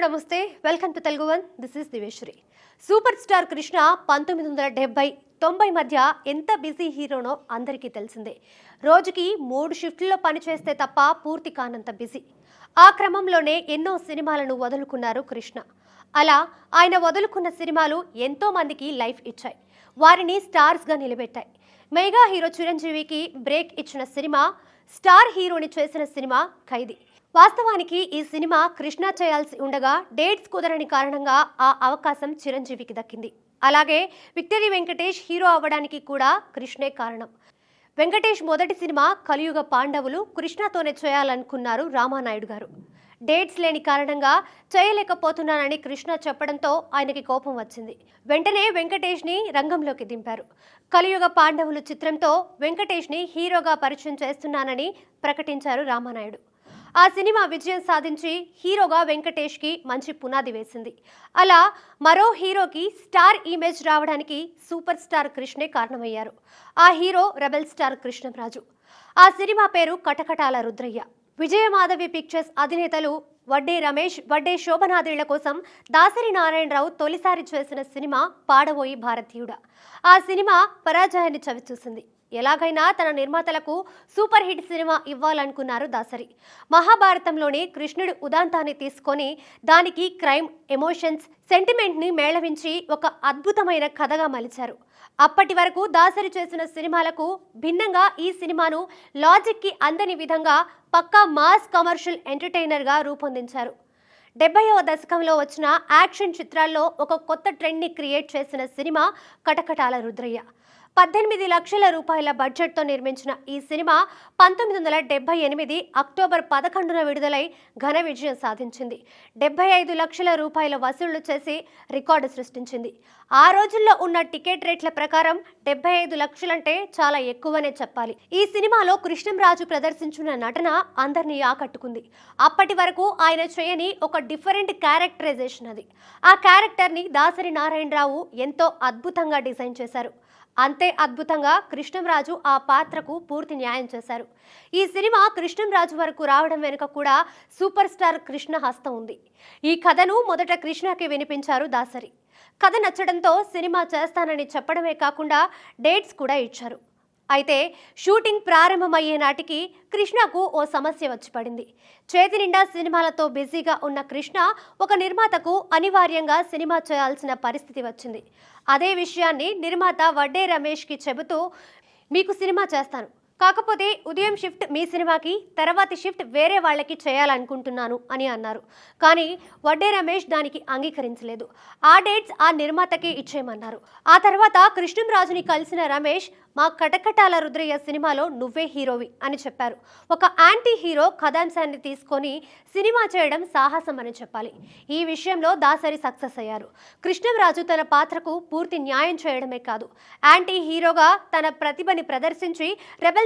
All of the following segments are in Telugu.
నమస్తే. Welcome to Telugu one. This is Diveshwari super star Krishna పంతొమ్మిది వందల డెబ్బై తొంభై మధ్య ఎంత బిజీ హీరోనో అందరికీ తెలిసిందే. రోజుకి మూడు షిఫ్ట్లలో పనిచేస్తే తప్ప పూర్తి కానంత బిజీ. ఆ క్రమంలోనే ఎన్నో సినిమాలను వదులుకున్నారు కృష్ణ. అలా ఆయన వదులుకున్న సినిమాలు ఎంతో మందికి లైఫ్ ఇచ్చాయి. వారిని స్టార్స్గా నిలబెట్టాయి. మెగా హీరో చిరంజీవికి బ్రేక్ ఇచ్చిన సినిమా స్టార్ హీరోని చేసిన సినిమా ఖైదీ. వాస్తవానికి ఈ సినిమా కృష్ణ చేయాల్సి ఉండగా డేట్స్ కుదరని కారణంగా ఆ అవకాశం చిరంజీవికి దక్కింది. అలాగే విక్టరీ వెంకటేష్ హీరో అవ్వడానికి కూడా కృష్ణే కారణం. వెంకటేష్ మొదటి సినిమా కలియుగ పాండవులు కృష్ణతోనే చేయాలనుకున్నారు రామానాయుడు గారు. డేట్స్ లేని కారణంగా చేయలేకపోతున్నానని కృష్ణ చెప్పడంతో ఆయనకి కోపం వచ్చింది. వెంటనే వెంకటేష్ని రంగంలోకి దింపారు. కలియుగ పాండవులు చిత్రంతో వెంకటేష్ని హీరోగా పరిచయం చేస్తున్నానని ప్రకటించారు రామానాయుడు. ఆ సినిమా విజయం సాధించి హీరోగా వెంకటేష్కి మంచి పునాది వేసింది. అలా మరో హీరోకి స్టార్ ఇమేజ్ రావడానికి సూపర్ స్టార్ కృష్ణే కారణమయ్యారు. ఆ హీరో రెబెల్ స్టార్ కృష్ణరాజు. ఆ సినిమా పేరు కటకటాల రుద్రయ్య. విజయమాధవి పిక్చర్స్ అధినేతలు వడ్డే రమేష్ వడ్డే శోభనాథుళ్ళ కోసం దాసరి నారాయణరావు తొలిసారి చేసిన సినిమా పాడబోయి భారతీయుడ. ఆ సినిమా పరాజయాన్ని చవిచూసింది. ఎలాగైనా తన నిర్మాతలకు సూపర్ హిట్ సినిమా ఇవ్వాలనుకున్నారు దాసరి. మహాభారతంలోని కృష్ణుడి ఉదాంతాన్ని తీసుకొని దానికి క్రైమ్ ఎమోషన్స్ సెంటిమెంట్ని మేళవించి ఒక అద్భుతమైన కథగా మలిచారు. అప్పటి వరకు దాసరి చేసిన సినిమాలకు భిన్నంగా ఈ సినిమాను లాజిక్కి అందని విధంగా పక్కా మాస్ కమర్షియల్ ఎంటర్టైనర్గా రూపొందించారు. డెబ్బైవ దశకంలో వచ్చిన యాక్షన్ చిత్రాల్లో ఒక కొత్త ట్రెండ్ని క్రియేట్ చేసిన సినిమా కటకటాల రుద్రయ్య. పద్దెనిమిది లక్షల రూపాయల బడ్జెట్తో నిర్మించిన ఈ సినిమా పంతొమ్మిది వందల డెబ్బై ఎనిమిది అక్టోబర్ పదకొండున విడుదలై ఘన విజయం సాధించింది. డెబ్బై ఐదు లక్షల రూపాయల వసూళ్ళు చేసి రికార్డు సృష్టించింది. ఆ రోజుల్లో ఉన్న టికెట్ రేట్ల ప్రకారం డెబ్బై ఐదు లక్షలంటే చాలా ఎక్కువనే చెప్పాలి. ఈ సినిమాలో కృష్ణంరాజు ప్రదర్శించిన నటన అందరినీ ఆకట్టుకుంది. అప్పటి వరకు ఆయన చేయని ఒక డిఫరెంట్ క్యారెక్టరైజేషన్ అది. ఆ క్యారెక్టర్ని దాసరి నారాయణరావు ఎంతో అద్భుతంగా డిజైన్ చేశారు. అంతే అద్భుతంగా కృష్ణంరాజు ఆ పాత్రకు పూర్తి న్యాయం చేశారు. ఈ సినిమా కృష్ణంరాజు వరకు రావడం వెనుక కూడా సూపర్ స్టార్ కృష్ణ హస్తం ఉంది. ఈ కథను మొదట కృష్ణకి వినిపించారు దాసరి. కథ నచ్చడంతో సినిమా చేస్తానని చెప్పడమే కాకుండా డేట్స్ కూడా ఇచ్చారు. అయితే షూటింగ్ ప్రారంభమయ్యే నాటికి కృష్ణకు ఓ సమస్య వచ్చి పడింది. చేతి నిండా సినిమాలతో బిజీగా ఉన్న కృష్ణ ఒక నిర్మాతకు అనివార్యంగా సినిమా చేయాల్సిన పరిస్థితి వచ్చింది. అదే విషయాన్ని నిర్మాత వడ్డే రమేష్కి చెబుతూ మీకు సినిమా చేస్తాను. కాకపోతే ఉదయం షిఫ్ట్ మీ సినిమాకి తర్వాతి షిఫ్ట్ వేరే వాళ్ళకి చేయాలనుకుంటున్నాను అని అన్నారు. కానీ వడ్డే రమేష్ దానికి అంగీకరించలేదు. ఆ డేట్స్ ఆ నిర్మాతకే ఇచ్చేయమన్నారు. ఆ తర్వాత కృష్ణంరాజుని కలిసిన రమేష్ మా కటకటాల రుద్రయ్య సినిమాలో నువ్వే హీరోవి అని చెప్పారు. ఒక యాంటీ హీరో కథాంశాన్ని తీసుకొని సినిమా చేయడం సాహసం అని చెప్పాలి. ఈ విషయంలో దాసరి సక్సెస్ అయ్యారు. కృష్ణంరాజు తన పాత్రకు పూర్తి న్యాయం చేయడమే కాదు. యాంటీ హీరోగా తన ప్రతిభని ప్రదర్శించి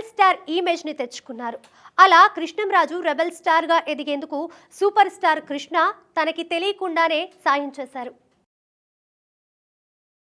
రెబెల్ స్టార్ ఇమేజ్ని తెచ్చుకున్నారు. అలా కృష్ణంరాజు రెబెల్ స్టార్గా ఎదిగేందుకు సూపర్ స్టార్ కృష్ణ తనకి తెలియకుండానే సాయం చేశారు.